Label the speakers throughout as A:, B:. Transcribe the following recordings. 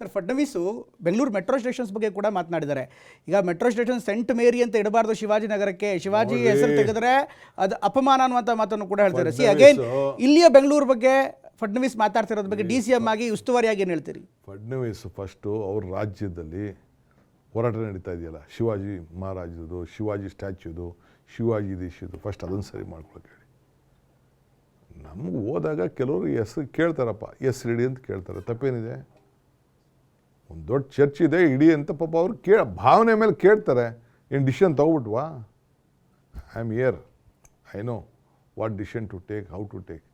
A: Sir Fadnavis Bengaluru metro stations ಬಗ್ಗೆ ಕೂಡ ಮಾತನಾಡಿದ್ದಾರೆ. ಈಗ ಮೆಟ್ರೋ ಸ್ಟೇಷನ್ ಸೆಂಟ್ ಮೇರಿ ಅಂತ ಇಡಬಾರ್ದು ಶಿವಾಜಿನಗರಕ್ಕೆ ಶಿವಾಜಿ ಹೆಸರು ತೆಗೆದ್ರೆ ಅದು ಅಪಮಾನ ಅನ್ನುವಂಥ ಮಾತನ್ನು ಕೂಡ ಹೇಳ್ತಾರೆ ಸಿ ಅಗೇನ್ ಇಲ್ಲಿಯ ಬೆಂಗಳೂರು ಬಗ್ಗೆ ಫಡ್ನವೀಸ್ ಮಾತಾಡ್ತಿರೋದ್ರ ಬಗ್ಗೆ ಡಿ ಸಿ ಎಂ ಆಗಿ ಉಸ್ತುವಾರಿಯಾಗಿ ಏನು ಹೇಳ್ತೀರಿ?
B: ಫಡ್ನವೀಸ್ ಫಸ್ಟು ಅವ್ರ ರಾಜ್ಯದಲ್ಲಿ ಹೋರಾಟ ನಡೀತಾ ಇದೆಯಲ್ಲ ಶಿವಾಜಿ ಮಹಾರಾಜದು ಶಿವಾಜಿ ಸ್ಟ್ಯಾಚ್ಯೂದು ಶಿವಾಜಿ ದೇಶದ್ದು ಫಸ್ಟ್ ಅದನ್ನು ಸರಿ ಮಾಡ್ಕೊಳಕ್ಕೆ ಹೇಳಿ. ನಮ್ಗೆ ಹೋದಾಗ ಕೆಲವರು ಹೆಸ್ರು ಕೇಳ್ತಾರಪ್ಪ ಎಸ್ ಇಡಿ ಅಂತ ಕೇಳ್ತಾರೆ ತಪ್ಪೇನಿದೆ? ಒಂದು ದೊಡ್ಡ ಚರ್ಚ್ ಇದೆ, ಇಡಿ ಅಂತ ಪಾಪ ಅವರು ಕೇ ಭಾವನೆ ಮೇಲೆ ಕೇಳ್ತಾರೆ, ಏನು decision ತೊಗೊಬಿಟ್ವಾ? I am here I know what decision to take how to take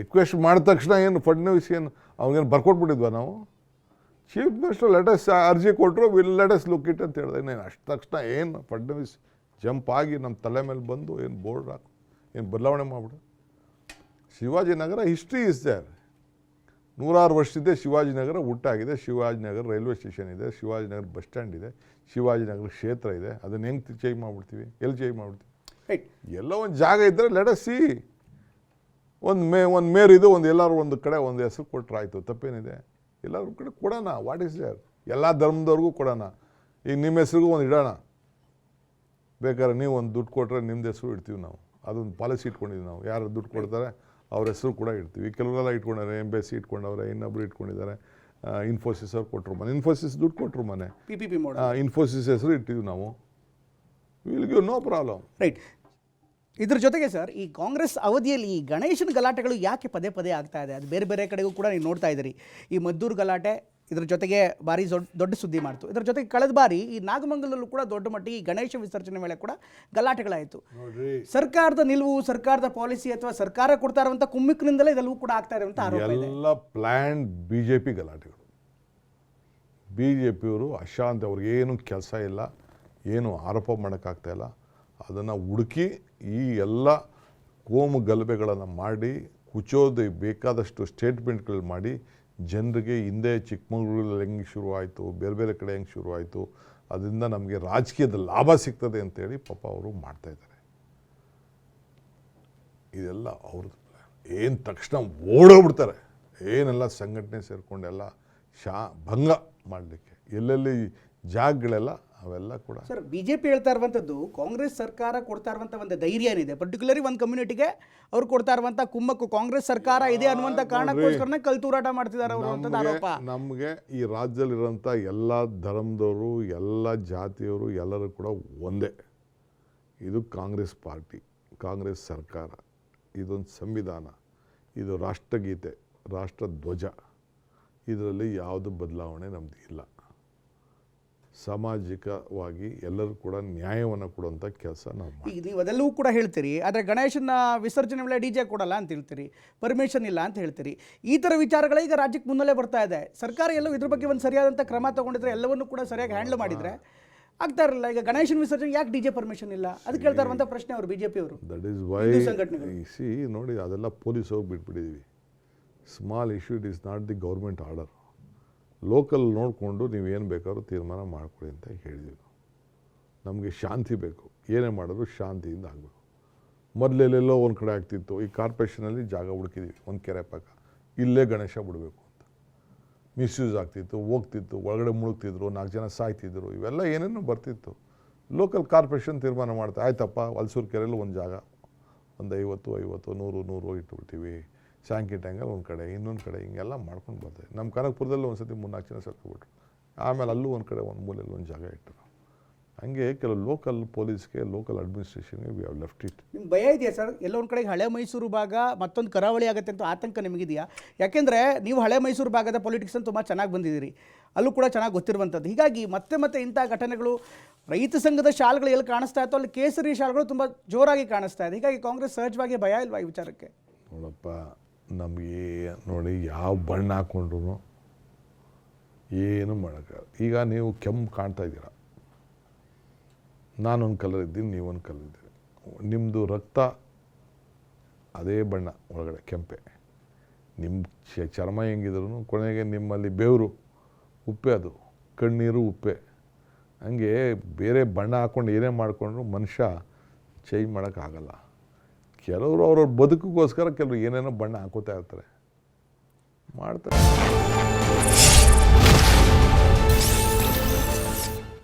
B: request ಮಾಡಿದ ತಕ್ಷಣ ಏನು, ಫಡ್ನವೀಸ್ ಏನು, ಅವ್ನಿಗೇನು ಬರ್ಕೊಟ್ಬಿಟ್ಟಿದ್ವಾ ನಾವು? ಚೀಫ್ ಮಿನಿಸ್ಟರ್ ಲೆಟಸ್ ಅರ್ಜಿ ಕೊಟ್ಟರು ವಿಲ್ ಲೆಟಸ್ ಲುಕ್ ಇಟ್ ಅಂತ ಹೇಳಿದೆ. ನಾನು ಅಷ್ಟು ತಕ್ಷಣ ಏನು, ಫಡ್ನವೀಸ್ ಜಂಪ್ ಆಗಿ ನಮ್ಮ ತಲೆ ಮೇಲೆ ಬಂದು ಏನು ಬೋರ್ಡ್ ಹಾಕು, ಏನು ಬದಲಾವಣೆ ಮಾಡಿಬಿಡು. ಶಿವಾಜಿನಗರ ಹಿಸ್ಟ್ರಿ ಇಸ್ ದೇರ್ ನೂರಾರು ವರ್ಷದಿಂದ ಶಿವಾಜಿನಗರ ಹುಟ್ಟಾಗಿದೆ. ಶಿವಾಜಿನಗರ ರೈಲ್ವೆ ಸ್ಟೇಷನ್ ಇದೆ. ಶಿವಾಜಿನಗರ ಬಸ್ ಸ್ಟ್ಯಾಂಡ್ ಇದೆ. ಶಿವಾಜಿನಗರ ಕ್ಷೇತ್ರ ಇದೆ. ಅದನ್ನು ಹೆಂಗೆ ಚೇಂಜ್ ಮಾಡಿಬಿಡ್ತೀವಿ? ಎಲ್ಲಿ ಚೇಂಜ್ ಮಾಡ್ಬಿಡ್ತೀವಿ?
A: ರೈಟ್.
B: ಎಲ್ಲ ಒಂದು ಜಾಗ ಇದ್ದರೆ ಲಡಸಿ ಒಂದು ಮೇ ಒಂದು ಮೇರ್ ಇದು ಒಂದು ಎಲ್ಲರೂ ಒಂದು ಕಡೆ ಒಂದು ಹೆಸರು ಕೊಟ್ಟರೆ ಆಯಿತು. ತಪ್ಪೇನಿದೆ? ಎಲ್ಲರ ಕಡೆ ಕೊಡೋಣ. ವಾಟ್ ಇಸ್ ದೇರ್ ಎಲ್ಲ ಧರ್ಮದವ್ರಿಗೂ ಕೊಡೋಣ. ಈಗ ನಿಮ್ಮ ಹೆಸ್ರಿಗೂ ಒಂದು ಇಡೋಣ. ಬೇಕಾದ್ರೆ ನೀವು ಒಂದು ದುಡ್ಡು ಕೊಟ್ಟರೆ ನಿಮ್ಮದು ಹೆಸರು ಇಡ್ತೀವಿ ನಾವು. ಅದೊಂದು ಪಾಲಿಸಿ ಇಟ್ಕೊಂಡಿದ್ದೀವಿ ನಾವು. ಯಾರು ದುಡ್ಡು ಕೊಡ್ತಾರೆ? ಅವ್ರ ಹೆಸರು ಕೂಡ ಇಡ್ತೀವಿ. ಕೆಲವರೆಲ್ಲ ಇಟ್ಕೊಂಡಾರೆ ಎಂ ಬಿ ಎಸ್ ಸಿ ಇಟ್ಕೊಂಡವ್ರೆ ಇನ್ನೊಬ್ರು ಇಟ್ಕೊಂಡಿದ್ದಾರೆ. ಇನ್ಫೋಸಿಸ್ ಅವ್ರು ಕೊಟ್ಟರು ಮನೆ. ಇನ್ಫೋಸಿಸ್ ದುಡ್ಡು ಕೊಟ್ಟರು ಮನೆ.
A: ಪಿ ಪಿ ಪಿ
B: ಇನ್ಫೋಸಿಸ್ ಹೆಸರು ಇಟ್ಟಿದ್ವಿ ನಾವು. Will give no problem
A: right ಇದ್ರ ಜೊತೆಗೆ ಸರ್ ಈ ಕಾಂಗ್ರೆಸ್ ಅವಧಿಯಲ್ಲಿ ಈ ಗಣೇಶನ ಗಲಾಟೆಗಳು ಯಾಕೆ ಪದೇ ಪದೇ ಆಗ್ತಾ ಇದೆ? ಅದು ಬೇರೆ ಬೇರೆ ಕಡೆಗೂ ಕೂಡ ನೀವು ನೋಡ್ತಾ ಇದ್ದೀರಿ. ಈ ಮದ್ದೂರು ಗಲಾಟೆ ಇದ್ರ ಜೊತೆಗೆ ಭಾರಿ ದೊಡ್ಡ ದೊಡ್ಡ ಸುದ್ದಿ ಮಾಡ್ತು. ಇದರ ಜೊತೆಗೆ ಕಳೆದ ಬಾರಿ ಈ ನಾಗಮಂಗಲಲ್ಲೂ ಕೂಡ ದೊಡ್ಡ ಮಟ್ಟಿಗೆ ಈ ಗಣೇಶ ವಿಸರ್ಜನೆ ವೇಳೆ ಕೂಡ ಗಲಾಟೆಗಳಾಯಿತು. ಸರ್ಕಾರದ ನಿಲುವು ಸರ್ಕಾರದ ಪಾಲಿಸಿ ಅಥವಾ ಸರ್ಕಾರ ಕೊಡ್ತಾ ಇರುವಂಥ ಕುಮ್ಮಿಕ್ನಿಂದಲೇ ಇದೆಲ್ಲವೂ ಕೂಡ ಆಗ್ತಾ ಅಂತ ಆರೋಪ ಇದೆ.
B: ಎಲ್ಲ ಪ್ಲ್ಯಾನ್ ಬಿ ಜೆ ಪಿ ಗಲಾಟೆಗಳು. ಬಿ ಜೆ ಪಿಯವರು ಅಶಾಂತ್ ಅವ್ರಿಗೆ ಏನು ಕೆಲಸ ಇಲ್ಲ ಏನು ಆರೋಪ ಮಾಡೋಕ್ಕಾಗ್ತಾ ಇಲ್ಲ. ಅದನ್ನು ಹುಡುಕಿ ಈ ಎಲ್ಲ ಕೋಮು ಗಲಭೆಗಳನ್ನು ಮಾಡಿ ಕುಚೋದು ಬೇಕಾದಷ್ಟು ಸ್ಟೇಟ್ಮೆಂಟ್ಗಳು ಮಾಡಿ ಜನರಿಗೆ ಹಿಂದೆ ಚಿಕ್ಕಮಗಳೂರಲ್ಲಿ ಹೆಂಗೆ ಶುರುವಾಯಿತು, ಬೇರೆ ಬೇರೆ ಕಡೆ ಹೆಂಗೆ ಶುರುವಾಯಿತು, ಅದರಿಂದ ನಮಗೆ ರಾಜಕೀಯದ ಲಾಭ ಸಿಗ್ತದೆ ಅಂತೇಳಿ ಪಾಪ ಅವರು ಮಾಡ್ತಾಯಿದ್ದಾರೆ ಇದೆಲ್ಲ ಅವ್ರದ್ದು ಏನು ತಕ್ಷಣ ಓಡೋಗ್ಬಿಡ್ತಾರೆ. ಏನೆಲ್ಲ ಸಂಘಟನೆ ಸೇರಿಕೊಂಡೆಲ್ಲ ಶಾ ಭಂಗ ಮಾಡಲಿಕ್ಕೆ. ಎಲ್ಲೆಲ್ಲಿ ಜಾಗಗಳೆಲ್ಲ ಅವೆಲ್ಲ ಕೂಡ.
A: ಸರ್ ಬಿ ಜೆ ಪಿ ಹೇಳ್ತಾ ಇರುವಂಥದ್ದು ಕಾಂಗ್ರೆಸ್ ಸರ್ಕಾರ ಕೊಡ್ತಾ ಇರುವಂಥ ಒಂದು ಧೈರ್ಯ ಏನಿದೆ? ಪರ್ಟಿಕ್ಯುಲರಿ ಒಂದು ಕಮ್ಯುನಿಟಿಗೆ ಅವ್ರು ಕೊಡ್ತಾ ಇರುವಂಥ ಕುಮ್ಮಕ್ಕು ಕಾಂಗ್ರೆಸ್ ಸರ್ಕಾರ ಇದೆ ಅನ್ನುವಂಥ ಕಾರಣಕ್ಕೋಸ್ಕರನೇ ಕಲ್ತೂರಾಟ ಮಾಡ್ತಿದ್ದಾರೆ ಅವರು ಅಂತ ಆರೋಪ.
B: ನಮಗೆ ಈ ರಾಜ್ಯದಲ್ಲಿರುವಂಥ ಎಲ್ಲ ಧರ್ಮದವರು ಎಲ್ಲ ಜಾತಿಯವರು ಎಲ್ಲರೂ ಕೂಡ ಒಂದೇ. ಇದು ಕಾಂಗ್ರೆಸ್ ಪಾರ್ಟಿ ಕಾಂಗ್ರೆಸ್ ಸರ್ಕಾರ. ಇದೊಂದು ಸಂವಿಧಾನ ಇದು ರಾಷ್ಟ್ರಗೀತೆ ರಾಷ್ಟ್ರಧ್ವಜ. ಇದರಲ್ಲಿ ಯಾವುದು ಬದಲಾವಣೆ ನಮ್ದು ಇಲ್ಲ. ಸಾಮಾಜಿಕವಾಗಿ ಎಲ್ಲರೂ ಕೂಡ ನ್ಯಾಯವನ್ನು ಕೊಡುವಂಥ ಕೆಲಸ ನಾವು.
A: ಈಗ ನೀವು ಅದೆಲ್ಲವೂ ಕೂಡ ಹೇಳ್ತೀರಿ ಆದರೆ ಗಣೇಶನ ವಿಸರ್ಜನೆ ವೇಳೆ ಡಿ ಜೆ ಕೊಡಲ್ಲ ಅಂತ ಹೇಳ್ತೀರಿ ಪರ್ಮಿಷನ್ ಇಲ್ಲ ಅಂತ ಹೇಳ್ತೀರಿ. ಈ ಥರ ವಿಚಾರಗಳೇ ಈಗ ರಾಜ್ಯಕ್ಕೆ ಮುನ್ನಲೇ ಬರ್ತಾ ಇದೆ. ಸರ್ಕಾರ ಎಲ್ಲೂ ಇದ್ರ ಬಗ್ಗೆ ಒಂದು ಸರಿಯಾದಂಥ ಕ್ರಮ ತಗೊಂಡಿದ್ರೆ ಎಲ್ಲವನ್ನೂ ಕೂಡ ಸರಿಯಾಗಿ ಹ್ಯಾಂಡಲ್ ಮಾಡಿದರೆ ಆಗ್ತಾ ಇರಲಿಲ್ಲ. ಈಗ ಗಣೇಶನ ವಿಸರ್ಜನೆ ಯಾಕೆ ಡಿ ಜೆ ಪರ್ಮಿಷನ್ ಇಲ್ಲ? ಅದು ಕೇಳ್ತಾ ಇರುವಂಥ ಪ್ರಶ್ನೆ ಅವರು ಬಿ ಜೆ ಪಿಯವರು
B: ದಟ್ ಈಸ್ ವೈ. ಸಿ ನೋಡಿ ಅದೆಲ್ಲ ಪೊಲೀಸ್ ಹೋಗಿ ಬಿಟ್ಬಿಟ್ಟಿದ್ದೀವಿ small issue it is not the government order local ನೋಡಿಕೊಂಡು ನೀವು ಏನು ಬೇಕಾದ್ರೂ ತೀರ್ಮಾನ ಮಾಡಿಕೊಡಿ ಅಂತ ಹೇಳಿದ್ವಿ ನಮಗೆ ಶಾಂತಿ ಬೇಕು. ಏನೇ ಮಾಡಿದ್ರು ಶಾಂತಿಯಿಂದ ಆಗಬೇಕು. ಮೊದಲೆಲ್ಲೆಲ್ಲೋ ಒಂದು ಕಡೆ ಆಗ್ತಿತ್ತು. ಈ ಕಾರ್ಪೊರೇಷನಲ್ಲಿ ಜಾಗ ಹುಡುಕಿದ್ವಿ, ಒಂದು ಕೆರೆ ಪಕ್ಕ. ಇಲ್ಲೇ ಗಣೇಶ ಬಿಡಬೇಕು ಅಂತ. ಮಿಸ್ಯೂಸ್ ಆಗ್ತಿತ್ತು, ಹೋಗ್ತಿತ್ತು, ಒಳಗಡೆ ಮುಳುಗ್ತಿದ್ರು, ನಾಲ್ಕು ಜನ ಸಾಯ್ತಿದ್ರು, ಇವೆಲ್ಲ ಏನೇನೋ ಬರ್ತಿತ್ತು. ಲೋಕಲ್ ಕಾರ್ಪೊರೇಷನ್ ತೀರ್ಮಾನ ಮಾಡ್ತಾ, ಆಯ್ತಪ್ಪ ವಲ್ಸೂರು ಕೆರೆಯಲ್ಲಿ ಒಂದು ಜಾಗ, ಒಂದು ಐವತ್ತು ಐವತ್ತು, ನೂರು ನೂರು ಇಟ್ಬಿಡ್ತೀವಿ. ಸ್ಯಾಂಕಿ ಟ್ಯಾಂಗಲ್ಲಿ ಒಂದು ಕಡೆ ಇನ್ನೊಂದು ಕಡೆ ಹಿಂಗೆಲ್ಲ ಮಾಡ್ಕೊಂಡು ಬರ್ತೀವಿ ನಮ್ಮ ಕನಕಪುರದಲ್ಲಿ ಒಂದು ಸತಿ ಮೂರ್ನಾಲ್ಕು ಜನ ಸೇರ್ಕೊಬಿಟ್ರು ಆಮೇಲೆ ಅಲ್ಲೂ ಒಂದು ಕಡೆ ಒಂದು ಮೂಲೆಯಲ್ಲಿ ಒಂದು ಜಾಗ ಇಟ್ಟರು ಹಂಗೆ ಕೆಲವು ಲೋಕಲ್ ಪೊಲೀಸ್ಗೆ ಲೋಕಲ್ ಅಡ್ಮಿನಿಸ್ಟ್ರೇಷನ್ಗೆ ವಿ ಹ್ಯಾವ್ ಲೆಫ್ಟ್ ಇಟ್
A: ನಿಮ್ಗೆ ಭಯ ಇದೆಯಾ ಸರ್? ಎಲ್ಲ ಒಂದು ಕಡೆಗೆ ಹಳೆ ಮೈಸೂರು ಭಾಗ ಮತ್ತೊಂದು ಕರಾವಳಿ ಆಗುತ್ತೆ ಅಂತ ಆತಂಕ ನಿಮಗಿದೆಯಾ? ಯಾಕೆಂದರೆ ನೀವು ಹಳೆ ಮೈಸೂರು ಭಾಗದ ಪೊಲಿಟಿಕ್ಸ್ ತುಂಬ ಚೆನ್ನಾಗಿ ಬಂದಿದ್ದೀರಿ. ಅಲ್ಲೂ ಕೂಡ ಚೆನ್ನಾಗಿ ಗೊತ್ತಿರುವಂಥದ್ದು. ಹೀಗಾಗಿ ಮತ್ತೆ ಮತ್ತೆ ಇಂಥ ಘಟನೆಗಳು ರೈತ ಸಂಘದ ಶಾಲೆಗಳು ಎಲ್ಲಿ ಕಾಣಿಸ್ತಾ ಇತ್ತು ಅಲ್ಲಿ ಕೇಸರಿ ಶಾಲೆಗಳು ತುಂಬ ಜೋರಾಗಿ ಕಾಣಿಸ್ತಾ ಇದೆ. ಹೀಗಾಗಿ ಕಾಂಗ್ರೆಸ್ ಸಹಜವಾಗಿ ಭಯ ಇಲ್ವಾ ಈ ವಿಚಾರಕ್ಕೆ?
B: ನೋಡಪ್ಪ ನಮಗೆ ನೋಡಿ ಯಾವ ಬಣ್ಣ ಹಾಕ್ಕೊಂಡ್ರು ಏನು ಮಾಡೋಕ್ಕಾಗಲ್ಲ. ಈಗ ನೀವು ಕೆಂಪು ಕಾಣ್ತಾ ಇದ್ದೀರ? ನಾನೊಂದು ಕಲರ್ ಇದ್ದೀನಿ, ನೀವೊಂದು ಕಲರ್ ಇದ್ದೀರಿ. ನಿಮ್ಮದು ರಕ್ತ ಅದೇ ಬಣ್ಣ ಒಳಗಡೆ, ಕೆಂಪೆ. ನಿಮ್ಮ ಚರ್ಮ ಹೆಂಗಿದ್ರು ಕೊನೆಗೆ ನಿಮ್ಮಲ್ಲಿ ಬೇವರು, ಉಪ್ಪೆ ಅದು, ಕಣ್ಣೀರು ಉಪ್ಪೆ. ಹಂಗೆ ಬೇರೆ ಬಣ್ಣ ಹಾಕ್ಕೊಂಡು ಏನೇ ಮಾಡಿಕೊಂಡ್ರು ಮನುಷ್ಯ ಚೇಂಜ್ ಮಾಡೋಕ್ಕಾಗಲ್ಲ. ಕೆಲವರು ಅವ್ರವ್ರ ಬದುಕಿಗೋಸ್ಕರ ಕೆಲವರು ಏನೇನೋ ಬಣ್ಣ ಹಾಕೋತಾ ಇರ್ತಾರೆ. ಮಾಡ್ತಾರೆ.